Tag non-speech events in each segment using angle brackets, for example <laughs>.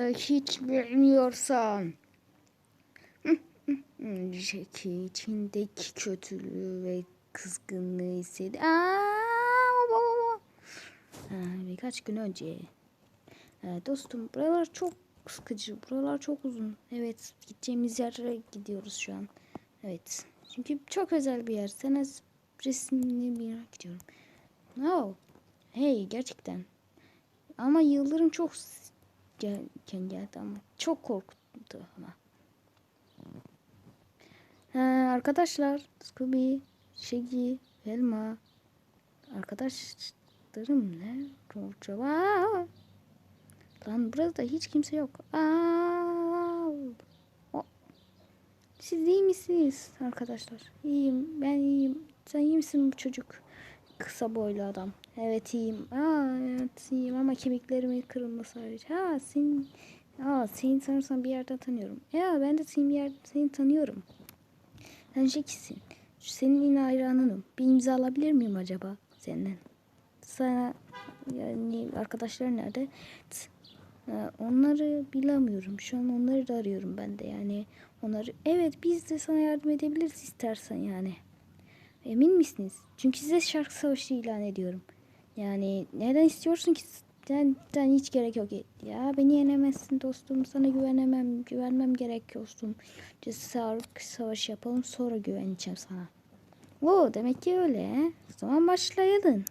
da hiç bilmiyorsan. Jackie içindeki kötülüğü ve kızgınlığı hissedi. Aa. Ha, birkaç gün önce. Ha, dostum buralar çok sıkıcı. Buralar çok uzun. Evet gideceğimiz yere gidiyoruz şu an. Evet. Çünkü çok özel bir yer. Sana resimli bir yere gidiyorum. Oh. Hey gerçekten. Ama yıldırım çok gelken geldi ama çok korkuttu ama. Ha, arkadaşlar Scooby, Shaggy, Velma. Arkadaşlarım ne? Acaba? Lan burada hiç kimse yok. Aa! Siz iyi misiniz arkadaşlar? İyiyim. Ben iyiyim. Sen iyi misin bu çocuk? Kısa boylu adam. Evet iyiyim. Aa evet iyiyim ama kemiklerimi kırılma sadece. Ha sen Aa seni sanırsam bir yerden tanıyorum. Ya ben de seni bir yerden seni tanıyorum. Sen Jackie'sin. Senin yine hayranınım. Bir imza alabilir miyim acaba senden? Sana yani arkadaşlar nerede? Onları bilemiyorum. Şu an onları da arıyorum ben de yani. Onları evet biz de sana yardım edebiliriz istersen yani. Emin misiniz? Çünkü size şarkı savaşı ilan ediyorum. Yani neden istiyorsun ki? Sen, sen hiç gerek yok. Ya beni yenemezsin dostum. Sana güvenemem. Güvenmem gerek dostum. Şarkı savaşı yapalım sonra güveneceğim sana. Oo demek ki öyle. O zaman başlayalım.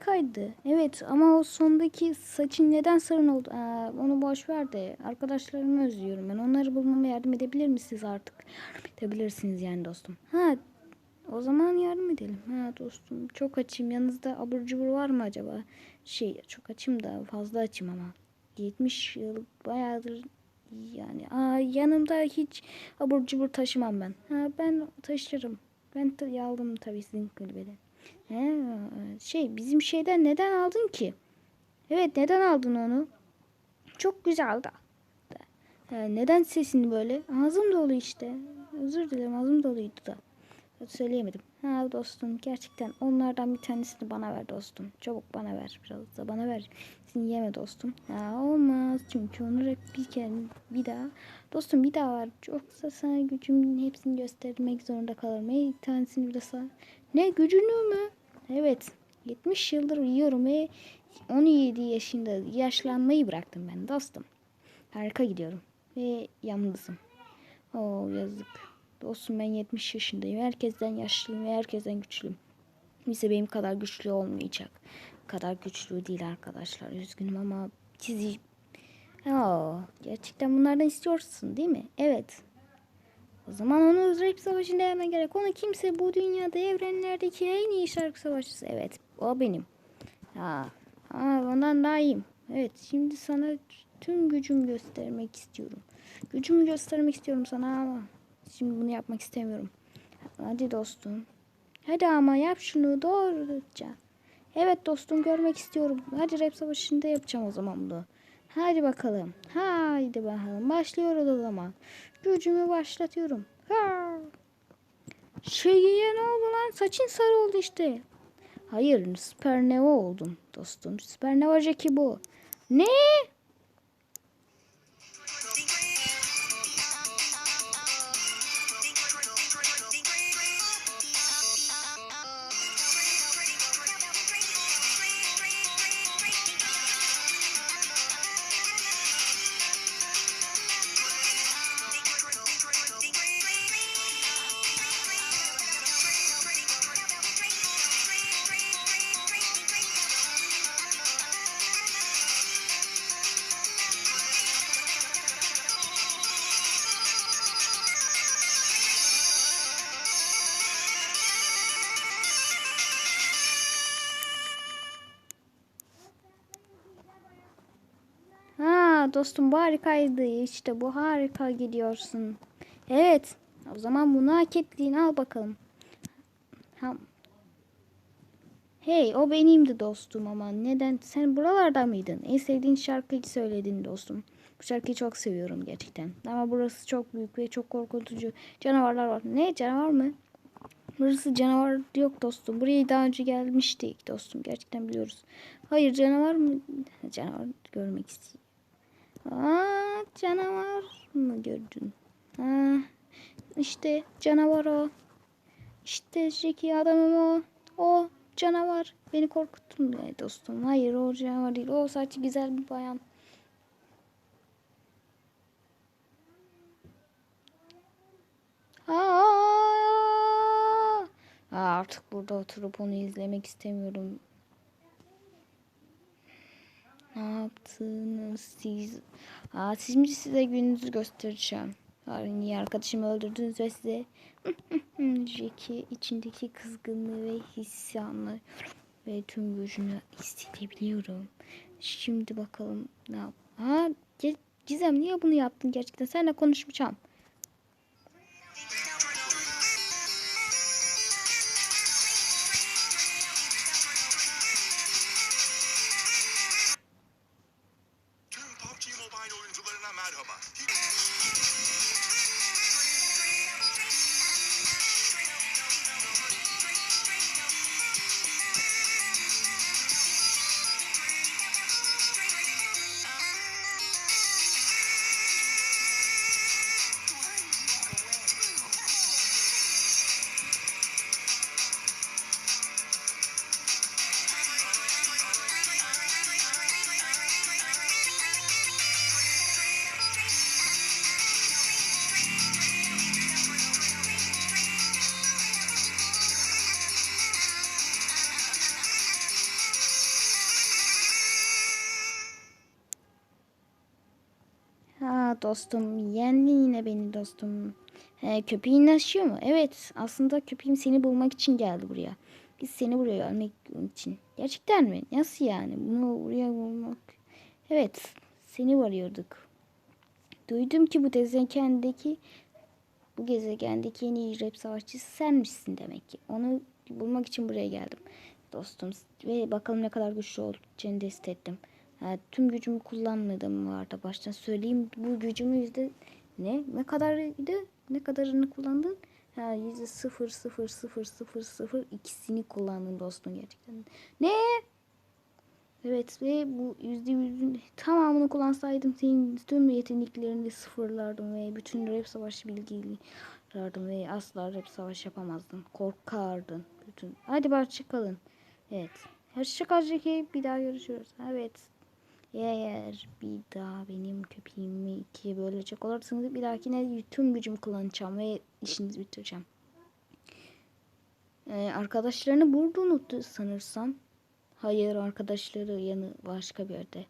Harikaydı. Evet ama o sondaki saçın neden sarın oldu? Aa, onu boş ver de arkadaşlarımı özlüyorum ben. Onları bulmama yardım edebilir misiniz artık? Yardım edebilirsiniz yani dostum. Ha o zaman yardım edelim. Ha dostum çok açım. Yanınızda abur cubur var mı acaba? Şey çok açım da fazla açım ama. 70 yıl bayağıdır yani. Aa, yanımda hiç abur cubur taşımam ben. Ha ben taşırım. Ben ta- aldım tabii sizin kulübede. He, şey bizim şeyden neden aldın ki? Evet neden aldın onu? Çok güzel da. He, neden sesin böyle? Ağzım dolu işte. Özür dilerim ağzım doluydu da. Söyleyemedim. Ha dostum gerçekten onlardan bir tanesini bana ver dostum. Çabuk bana ver. Biraz da bana ver. Seni yeme dostum. Ha olmaz çünkü onları hep bir kere bir daha. Dostum bir daha var. Yoksa sana gücümün hepsini göstermek zorunda kalırım. Bir tanesini bile sana. Ne gücünü mü? Evet. 70 yıldır yiyorum ve 17 yaşında yaşlanmayı bıraktım ben dostum. Harika gidiyorum. Ve yalnızım. Oo yazık. Dostum ben 70 yaşındayım. Herkesten yaşlıyım ve herkesten güçlüyüm. Kimse benim kadar güçlü olmayacak. Kadar güçlü değil arkadaşlar. Üzgünüm ama sizi... Oo, gerçekten bunlardan istiyorsun değil mi? Evet. O zaman onu öldürüp savaşında hemen gerek. Ona kimse bu dünyada evrenlerdeki en iyi şarkı savaşçısı. Evet o benim. Ha, ha ondan daha iyiyim. Evet şimdi sana tüm gücümü göstermek istiyorum. Gücümü göstermek istiyorum sana ama şimdi bunu yapmak istemiyorum. Hadi dostum. Hadi ama yap şunu doğruca. Evet dostum görmek istiyorum. Hadi rap savaşında yapacağım o zaman bunu. Hadi bakalım. Haydi bakalım. Başlıyoruz o. Gücümü başlatıyorum. Ha. Şeyiye ne oldu lan? Saçın sarı oldu işte. Hayır, süpernova oldum dostum. Süpernova Jackie bu. Ne? Dostum bu harikaydı. İşte bu harika gidiyorsun. Evet. O zaman bunu hak ettiğin al bakalım. Ha. Hey o benimdi dostum ama neden sen buralarda mıydın? En sevdiğin şarkıyı söyledin dostum. Bu şarkıyı çok seviyorum gerçekten. Ama burası çok büyük ve çok korkutucu. Canavarlar var. Ne canavar mı? Burası canavar yok dostum. Buraya daha önce gelmiştik dostum. Gerçekten biliyoruz. Hayır canavar mı? Canavar görmek istiyorum. Aa canavar mı gördün? Ha, işte canavar o. İşte Jackie adamım o. O canavar. Beni korkuttun be dostum. Hayır o canavar değil. O sadece güzel bir bayan. Aa, artık burada oturup onu izlemek istemiyorum. Ne yaptınız siz? Aa, şimdi size gününüzü göstereceğim. Yarın niye arkadaşımı öldürdünüz ve size <laughs> Jackie içindeki kızgınlığı ve hissanı ve tüm gücünü hissedebiliyorum. Şimdi bakalım ne yap? Ha, Gizem niye bunu yaptın gerçekten? Seninle konuşmayacağım. Dostum yendin yine beni dostum. He, köpeğin yaşıyor mu? Evet aslında köpeğim seni bulmak için geldi buraya. Biz seni buraya görmek için. Gerçekten mi? Nasıl yani? Bunu buraya bulmak. Evet seni arıyorduk. Duydum ki bu gezegendeki bu gezegendeki en iyi rap savaşçısı senmişsin demek ki. Onu bulmak için buraya geldim dostum. Ve bakalım ne kadar güçlü olacağını test ettim. Ha, tüm gücümü kullanmadım vardı baştan söyleyeyim. Bu gücümü yüzde ne? Ne kadarıydı? Ne kadarını kullandın? Ha yüzde sıfır sıfır sıfır sıfır sıfır ikisini kullandın dostum gerçekten. Ne? Evet ve bu yüzde yüzün tamamını kullansaydım senin tüm yeteneklerini sıfırlardım ve bütün rap savaşı bilgileri arardım ve asla rap savaş yapamazdın. Korkardın. Bütün. Hadi bari çıkalım. Evet. Hoşçakal Jackie. Bir daha görüşürüz. Evet. Eğer bir daha benim köpeğimi ikiye bölecek olursanız bir dahakine tüm gücümü kullanacağım ve işinizi bitireceğim. Ee, arkadaşlarını burada unuttu sanırsam. Hayır arkadaşları yanı başka bir yerde.